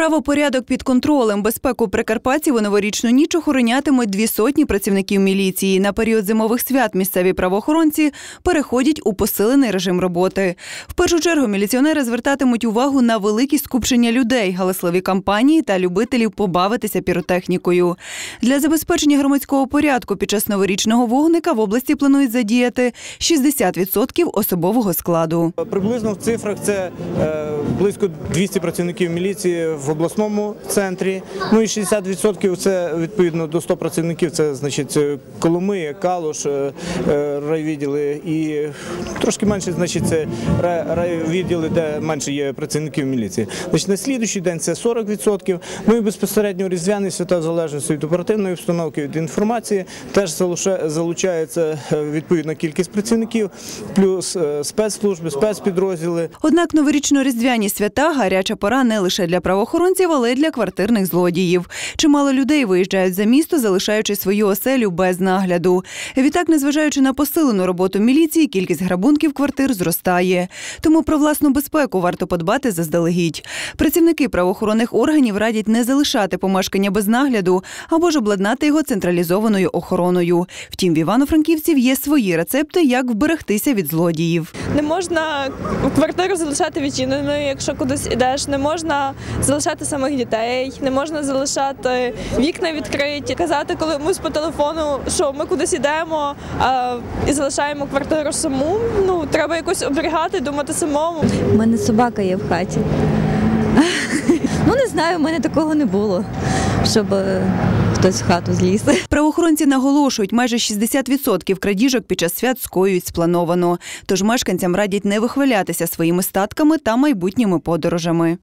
Правопорядок під контролем. Безпеку прикарпатців у новорічну ніч охоронятимуть дві сотні працівників міліції. На період зимових свят місцеві правоохоронці переходять у посилений режим роботи. В першу чергу міліціонери звертатимуть увагу на великі скупчення людей, галасливі кампанії та любителів побавитися піротехнікою. Для забезпечення громадського порядку під час новорічного вогника в області планують задіяти 60% особового складу. Приблизно в цифрах це е, близько 200 працівників міліції в обласному центрі. Ну і 60% це відповідно до 100 працівників. Це значить Коломия, Калуш, е, е, райвідділи і трошки менше, значить, це ра- райвідділи, де менше є працівників міліції. Значить, на слідуючий день це 40%. Ну і безпосередньо різдвяні свята в залежності від оперативної обстановки, від інформації теж залучається е, відповідна кількість працівників, плюс спецслужби, спецпідрозділи. Однак новорічно-різдвяні свята гаряча пора не лише для правоохоронців, але й для квартирних злодіїв. Чимало людей виїжджають за місто, залишаючи свою оселю без нагляду. Відтак, незважаючи на посилену роботу міліції, кількість грабунків квартир зростає. Тому про власну безпеку варто подбати заздалегідь. Працівники правоохоронних органів радять не залишати помешкання без нагляду або ж обладнати його централізованою охороною. Втім, в Івано-Франківців є свої рецепти, як вберегтися від злодіїв. Не можна квартиру залишати відчиненою, якщо кудись ідеш. Не можна залишати самих дітей, не можна залишати вікна відкриті, казати комусь по телефону, що ми кудись ідемо а, і залишаємо квартиру саму. Ну треба якось оберігати, думати самому. У мене собака є в хаті. Ну не знаю, в мене такого не було, щоб е, хтось в хату зліз. Правоохоронці наголошують, майже 60% крадіжок під час свят скоюють сплановано. Тож мешканцям радять не вихвалятися своїми статками та майбутніми подорожами.